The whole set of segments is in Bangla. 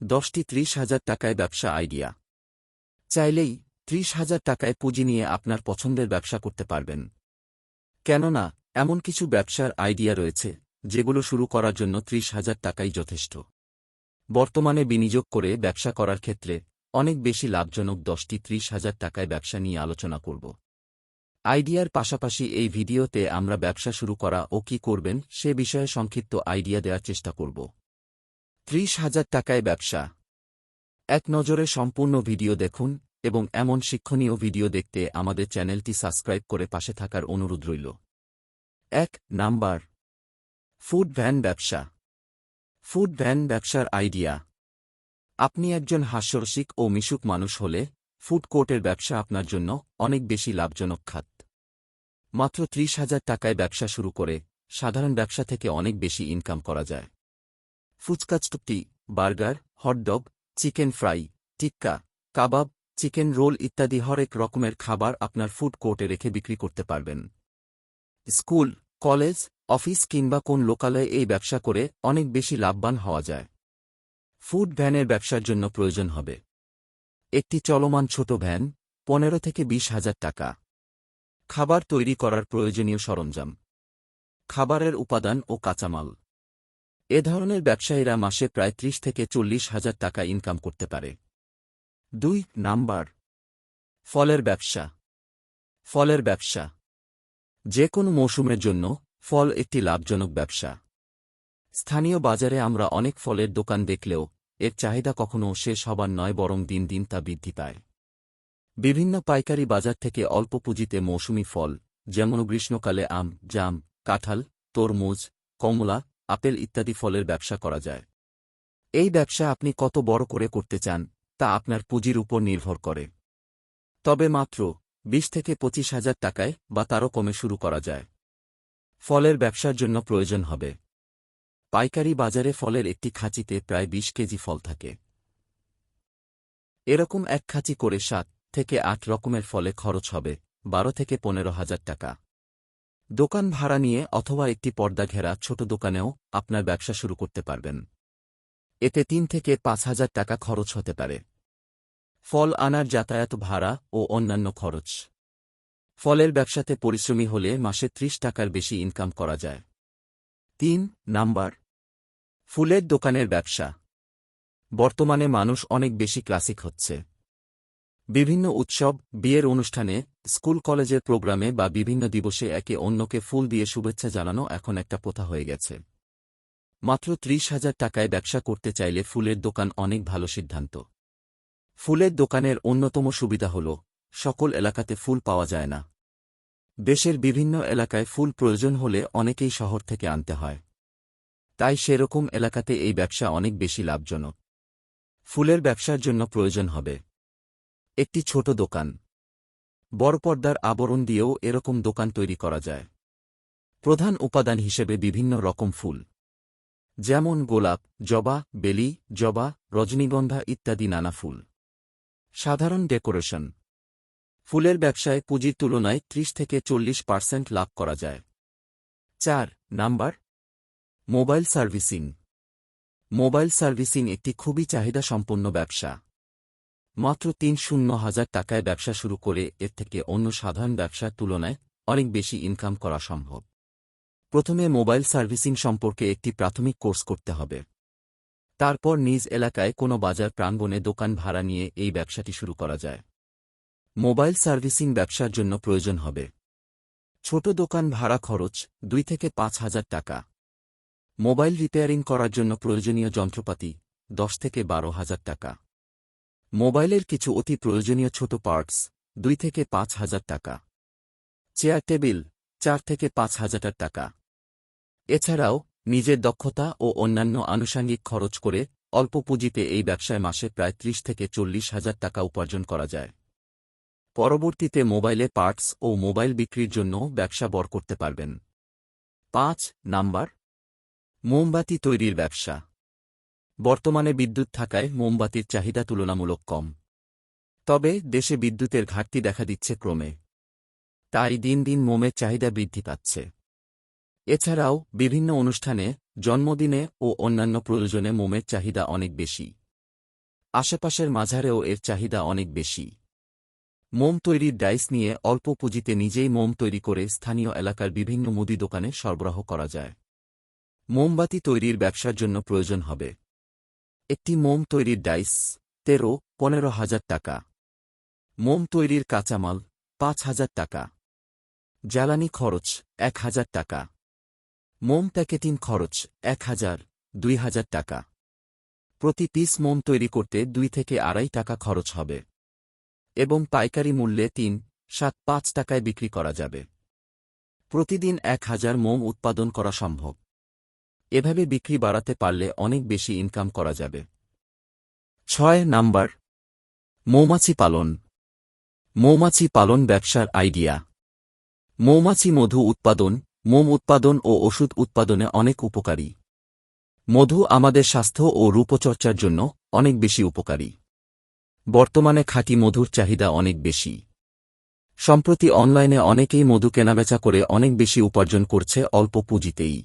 দশটি ত্রিশ হাজার টাকায় ব্যবসা আইডিয়া। চাইলেই ত্রিশ হাজার টাকায় পুঁজি নিয়ে আপনার পছন্দের ব্যবসা করতে পারবেন। কেননা, এমন কিছু ব্যবসার আইডিয়া রয়েছে, যেগুলো শুরু করার জন্য ত্রিশ হাজার টাকাই যথেষ্ট। বর্তমানে বিনিয়োগ করে ব্যবসা করার ক্ষেত্রে অনেক বেশি লাভজনক দশটি ত্রিশ হাজার টাকায় ব্যবসা নিয়ে আলোচনা করব। আইডিয়ার পাশাপাশি এই ভিডিওতে আমরা ব্যবসা শুরু করা ও কি করবেন সে বিষয়ে সংক্ষিপ্ত আইডিয়া দেওয়ার চেষ্টা করব। ত্রিশ হাজার টাকায় ব্যবসা। এক নজরে সম্পূর্ণ ভিডিও দেখুন এবং এমন শিক্ষণীয় ভিডিও দেখতে আমাদের চ্যানেলটি সাবস্ক্রাইব করে পাশে থাকার অনুরোধ রইল। এক নাম্বার, ফুড ভ্যান ব্যবসা। ফুড ভ্যান ব্যবসার আইডিয়া। আপনি একজন হাস্যরসিক ও মিশুক মানুষ হলে ফুড কোর্টের ব্যবসা আপনার জন্য অনেক বেশি লাভজনক খাত। মাত্র ত্রিশ হাজার টাকায় ব্যবসা শুরু করে সাধারণ ব্যবসা থেকে অনেক বেশি ইনকাম করা যায়। ফুচকাচটুপটি burger, hot dog, chicken fry, tikka, kebab, chicken roll ইত্যাদি হরেক রকমের খাবার আপনার ফুড কোর্টে রেখে বিক্রি করতে পারবেন। স্কুল, কলেজ, অফিস কিংবা কোন লোকালয়ে এই ব্যবসা করে অনেক বেশি লাভবান হওয়া যায়। ফুড ভ্যানের ব্যবসার জন্য প্রয়োজন হবে। একটি চলমান ছোট ভ্যান, পনেরো থেকে বিশ হাজার টাকা। খাবার তৈরি করার প্রয়োজনীয় সরঞ্জাম। খাবারের উপাদান ও কাঁচামাল। এ ধরনের ব্যবসায়ীরা মাসে প্রায় ত্রিশ থেকে চল্লিশ হাজার টাকা ইনকাম করতে পারে। দুই, নাম্বার, ফলের ব্যবসা। ফলের ব্যবসা। যে কোনো মৌসুমের জন্য ফল একটি লাভজনক ব্যবসা। স্থানীয় বাজারে আমরা অনেক ফলের দোকান দেখলেও এর চাহিদা কখনও শেষ হবার নয়, বরং দিন দিন তা বৃদ্ধি পায়। বিভিন্ন পাইকারি বাজার থেকে অল্প পুঁজিতে মৌসুমি ফল, যেমন গ্রীষ্মকালে আম, জাম, কাঁঠাল, তরমুজ, কমলা আপেল ইত্যাদি ফলের ব্যবসা করা যায়। এই ব্যবসা আপনি কত বড় করে করতে চান, তা আপনার পুঁজির উপর নির্ভর করে। তবে মাত্র বিশ থেকে পঁচিশ হাজার টাকায় বা তারও কমে শুরু করা যায়। ফলের ব্যবসার জন্য প্রয়োজন হবে। পাইকারি বাজারে ফলের একটি খাঁচিতে প্রায় বিশ কেজি ফল থাকে। এরকম এক খাঁচি করে সাত থেকে আট রকমের ফলে খরচ হবে, বারো থেকে পনেরো হাজার টাকা। দোকান ভাড়া নিয়ে অথবা একটি পর্দা ঘেরা ছোট দোকানেও আপনার ব্যবসা শুরু করতে পারবেন। এতে তিন থেকে পাঁচ হাজার টাকা খরচ হতে পারে। ফল আনার যাতায়াত ভাড়া ও অন্যান্য খরচ। ফলের ব্যবসাতে পরিশ্রমী হলে মাসে ত্রিশ টাকার বেশি ইনকাম করা যায়। তিন, নাম্বার, ফুলের দোকানের ব্যবসা। বর্তমানে মানুষ অনেক বেশি ক্লাসিক হচ্ছে। বিভিন্ন উৎসব, বিয়ের অনুষ্ঠানে, স্কুল কলেজের প্রোগ্রামে বা বিভিন্ন দিবসে একে অন্যকে ফুল দিয়ে শুভেচ্ছা জানানো এখন একটা প্রথা হয়ে গেছে। মাত্র ত্রিশ হাজার টাকায় ব্যবসা করতে চাইলে ফুলের দোকান অনেক ভালো সিদ্ধান্ত। ফুলের দোকানের অন্যতম সুবিধা হল, সকল এলাকাতে ফুল পাওয়া যায় না। দেশের বিভিন্ন এলাকায় ফুল প্রয়োজন হলে অনেকেই শহর থেকে আনতে হয়। তাই সেরকম এলাকাতে এই ব্যবসা অনেক বেশি লাভজনক। ফুলের ব্যবসার জন্য প্রয়োজন হবে। একটি ছোট দোকান। বড় পর্দার আবরণ দিয়েও এরকম দোকান তৈরি করা যায়। প্রধান উপাদান হিসেবে বিভিন্ন রকম ফুল। যেমন গোলাপ, জবা, বেলি, জবা, রজনীগন্ধা ইত্যাদি নানা ফুল। সাধারণ ডেকোরেশন। ফুলের ব্যবসায় পুঁজির তুলনায় ত্রিশ থেকে চল্লিশ পার্সেন্ট লাভ করা যায়। চার, number. Mobile servicing. Mobile servicing একটি খুবই চাহিদা সম্পন্ন ব্যবসা। মাত্র তিন শূন্য হাজার টাকায় ব্যবসা শুরু করে এর থেকে অন্য সাধারণ ব্যবসার তুলনায় অনেক বেশি ইনকাম করা সম্ভব। প্রথমে মোবাইল সার্ভিসিং সম্পর্কে একটি প্রাথমিক কোর্স করতে হবে। তারপর নিজ এলাকায় কোনো বাজার প্রাঙ্গণে দোকান ভাড়া নিয়ে এই ব্যবসাটি শুরু করা যায়। মোবাইল সার্ভিসিং ব্যবসার জন্য প্রয়োজন হবে। ছোট দোকান ভাড়া খরচ দুই থেকে পাঁচ হাজার টাকা। মোবাইল রিপেয়ারিং করার জন্য প্রয়োজনীয় যন্ত্রপাতি দশ থেকে বারো হাজার টাকা। মোবাইলের কিছু অতি প্রয়োজনীয় ছোট পার্টস, দুই থেকে পাঁচ হাজার টাকা। চেয়ার টেবিল, চার থেকে পাঁচ হাজার টাকা। এছাড়াও, নিজের দক্ষতা ও অন্যান্য আনুষাঙ্গিক খরচ করে অল্প পুঁজিতে এই ব্যবসায় মাসে প্রায় ত্রিশ থেকে চল্লিশ হাজার টাকা উপার্জন করা যায়। পরবর্তীতে মোবাইলে পার্টস ও মোবাইল বিক্রির জন্য ব্যবসা বর করতে পারবেন। পাঁচ, নাম্বার, মোমবাতি তৈরির ব্যবসা। বর্তমানে বিদ্যুৎ থাকায় মোমবাতির চাহিদা তুলনামূলক কম। তবে দেশে বিদ্যুতের ঘাটতি দেখা দিচ্ছে ক্রমে। তাই দিন দিন মোমের চাহিদা বৃদ্ধি পাচ্ছে। এছাড়াও বিভিন্ন অনুষ্ঠানে, জন্মদিনে ও অন্যান্য প্রয়োজনে মোমের চাহিদা অনেক বেশি। আশেপাশের মাঝারেও এর চাহিদা অনেক বেশি। মোম তৈরির ডাইস নিয়ে অল্প পুঁজিতে নিজেই মোম তৈরি করে স্থানীয় এলাকার বিভিন্ন মুদি দোকানে সরবরাহ করা যায়। মোমবাতি তৈরির ব্যবসার জন্য প্রয়োজন হবে। একটি মোম তৈরির ডাইস, তেরো, পনেরো হাজার টাকা। মোম তৈরির কাঁচামাল, পাঁচ হাজার টাকা। জ্বালানি খরচ, এক হাজার টাকা। মোম প্যাকেটিং খরচ, এক হাজার, দুই হাজার টাকা। প্রতি পিস মোম তৈরি করতে দুই থেকে আড়াই টাকা খরচ হবে। এবং পাইকারি মূল্যে তিন, সাত, পাঁচ টাকায় বিক্রি করা যাবে। প্রতিদিন এক হাজার মোম উৎপাদন করা সম্ভব। এভাবে বিক্রি বাড়াতে পারলে অনেক বেশি ইনকাম করা যাবে। ছয় নাম্বার, মৌমাছি পালন। মৌমাছি পালন ব্যবসার আইডিয়া মৌমাছি মধু উৎপাদন, মোম উৎপাদন ও ওষুধ উৎপাদনে অনেক উপকারী। মধু আমাদের স্বাস্থ্য ও রূপচর্চার জন্য অনেক বেশি উপকারী। বর্তমানে খাঁটি মধুর চাহিদা অনেক বেশি। সম্প্রতি অনলাইনে অনেকেই মধু কেনাবেচা করে অনেক বেশি উপার্জন করছে অল্প পুঁজিতেই।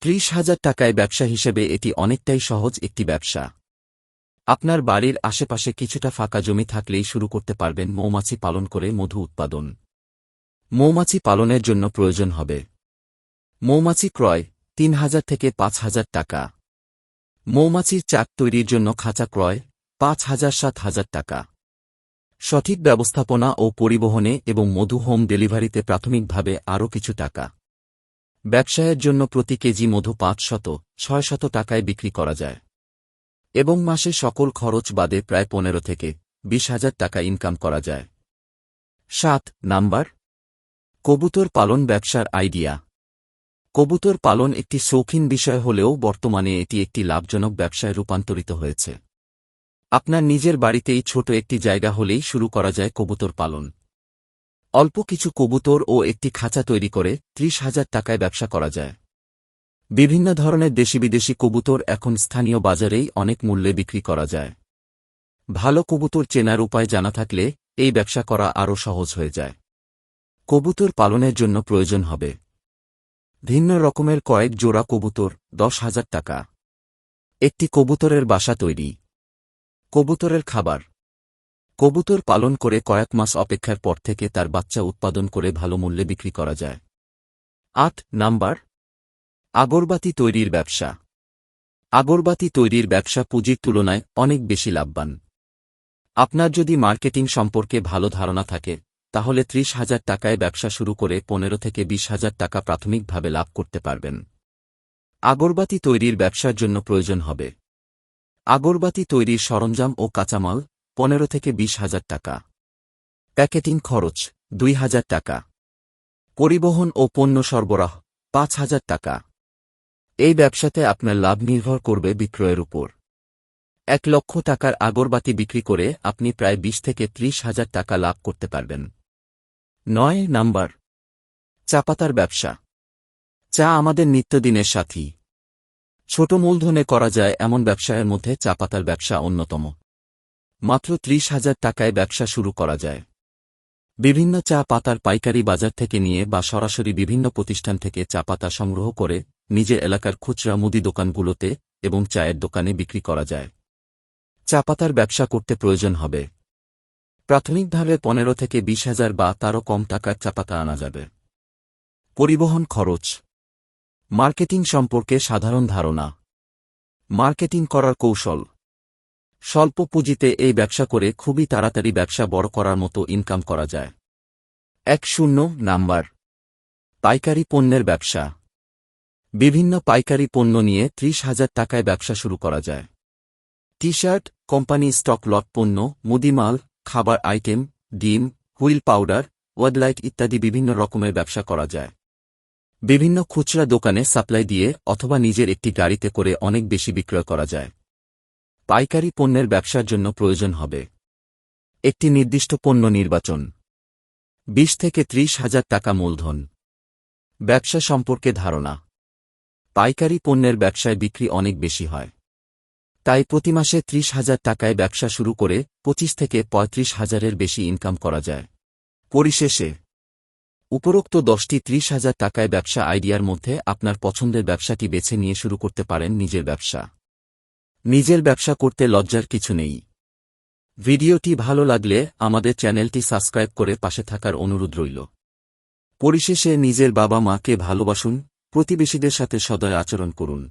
ত্রিশ হাজার টাকায় ব্যবসা হিসেবে এটি অনেকটাই সহজ একটি ব্যবসা। আপনার বাড়ির আশেপাশে কিছুটা ফাঁকা জমি থাকলেই শুরু করতে পারবেন মৌমাছি পালন করে মধু উৎপাদন। মৌমাছি পালনের জন্য প্রয়োজন হবে। মৌমাছি ক্রয়, তিন হাজার থেকে পাঁচ হাজার টাকা। মৌমাছির চাক তৈরির জন্য খাঁচা ক্রয়, পাঁচ হাজার, সাত হাজার টাকা। সঠিক ব্যবস্থাপনা ও পরিবহনে এবং মধু হোম ডেলিভারিতে প্রাথমিকভাবে আরও কিছু টাকা। ব্যবসায়ের জন্য প্রতি কেজি মধু পাঁচ শত, ছয় শত টাকায় বিক্রি করা যায়। এবং মাসে সকল খরচ বাদে প্রায় পনেরো থেকে বিশ হাজার টাকা ইনকাম করা যায়। সাত, নাম্বার। কবুতর পালন ব্যবসার আইডিয়া কবুতর পালন একটি শৌখিন বিষয় হলেও বর্তমানে এটি একটি লাভজনক ব্যবসায় রূপান্তরিত হয়েছে। আপনার নিজের বাড়িতেই ছোট একটি জায়গা হলেই শুরু করা যায় কবুতর পালন। অল্প কিছু কবুতর ও একটি খাঁচা তৈরি করে ত্রিশ হাজার টাকায় ব্যবসা করা যায়। বিভিন্ন ধরনের দেশি বিদেশি কবুতর এখন স্থানীয় বাজারেই অনেক মূল্যে বিক্রি করা যায়। ভালো কবুতর চেনার উপায় জানা থাকলে এই ব্যবসা করা আরও সহজ হয়ে যায়। কবুতর পালনের জন্য প্রয়োজন হবে। ভিন্ন রকমের কয়েক জোড়া কবুতর, দশ হাজার টাকা। একটি কবুতরের বাসা তৈরি। কবুতরের খাবার। কবুতর পালন করে কয়েক মাস অপেক্ষার পর থেকে তার বাচ্চা উৎপাদন করে ভালো মূল্যে বিক্রি করা যায়। আট, নাম্বার। আগরবাতি তৈরির ব্যবসা। আগরবাতি তৈরির ব্যবসা পুঁজির তুলনায় অনেক বেশি লাভবান। আপনার যদি মার্কেটিং সম্পর্কে ভালো ধারণা থাকে, তাহলে ত্রিশ হাজার টাকায় ব্যবসা শুরু করে পনেরো থেকে বিশ হাজার টাকা প্রাথমিকভাবে লাভ করতে পারবেন। আগরবাতি তৈরির ব্যবসার জন্য প্রয়োজন হবে। আগরবাতি তৈরির সরঞ্জাম ও কাঁচামাল পনেরো থেকে বিশ হাজার টাকা। প্যাকেটিং খরচ, দুই হাজার টাকা। পরিবহন ও পণ্য সরবরাহ, পাঁচ হাজার টাকা। এই ব্যবসাতে আপনার লাভ নির্ভর করবে বিক্রয়ের উপর। এক লক্ষ টাকার আগরবাতি বিক্রি করে আপনি প্রায় বিশ থেকে ত্রিশ হাজার টাকা লাভ করতে পারবেন। নয় নাম্বার চা পাতার ব্যবসা। চা আমাদের নিত্যদিনের সাথী। ছোট মূলধনে করা যায় এমন ব্যবসায়ের মধ্যে চা পাতার ব্যবসা অন্যতম। মাত্র ত্রিশ হাজার টাকায় ব্যবসা শুরু করা যায়। বিভিন্ন চা পাতার পাইকারি বাজার থেকে নিয়ে বা সরাসরি বিভিন্ন প্রতিষ্ঠান থেকে চা পাতা সংগ্রহ করে নিজের এলাকার খুচরা মুদি দোকানগুলোতে এবং চায়ের দোকানে বিক্রি করা যায়। চা পাতার ব্যবসা করতে প্রয়োজন হবে। প্রাথমিকভাবে পনেরো থেকে বিশ হাজার বা তারও কম টাকার চাপাতা আনা যাবে। পরিবহন খরচ। মার্কেটিং সম্পর্কে সাধারণ ধারণা। মার্কেটিং করার কৌশল। স্বল্প পুঁজিতে এই ব্যবসা করে খুবই তাড়াতাড়ি ব্যবসা বড় করার মতো ইনকাম করা যায়। এক শূন্য নাম্বার। পাইকারি পণ্যের ব্যবসা। বিভিন্ন পাইকারি পণ্য নিয়ে ত্রিশ হাজার টাকায় ব্যবসা শুরু করা যায়। T shirt company stock lot পণ্য, মুদিমাল, খাবার আইটেম, ডিম, হুইল পাউডার ওয়েডলাইট ইত্যাদি বিভিন্ন রকমের ব্যবসা করা যায়। বিভিন্ন খুচরা দোকানে সাপ্লাই দিয়ে অথবা নিজের একটি গাড়িতে করে অনেক বেশি বিক্রয় করা যায়। পাইকারি পণ্যের ব্যবসার জন্য প্রয়োজন হবে। একটি নির্দিষ্ট পণ্য নির্বাচন। বিশ থেকে ত্রিশ হাজার টাকা মূলধন। ব্যবসা সম্পর্কে ধারণা। পাইকারি পণ্যের ব্যবসায় বিক্রি অনেক বেশি হয়। তাই প্রতি মাসে ত্রিশ হাজার টাকায় ব্যবসা শুরু করে পঁচিশ থেকে পঁয়ত্রিশ হাজারের বেশি ইনকাম করা যায়। পরিশেষে, উপরোক্ত দশটি ত্রিশ হাজার টাকায় ব্যবসা আইডিয়ার মধ্যে আপনার পছন্দের ব্যবসাটি বেছে নিয়ে শুরু করতে পারেন নিজের ব্যবসা। নিজের ব্যবসা করতে লজ্জার কিছু নেই। ভিডিওটি ভালো লাগলে আমাদের চ্যানেলটি সাবস্ক্রাইব করে পাশে থাকার অনুরোধ রইল। পরিশেষে নিজের বাবা মাকে ভালোবাসুন, প্রতিবেশীদের সাথে সদয় আচরণ করুন।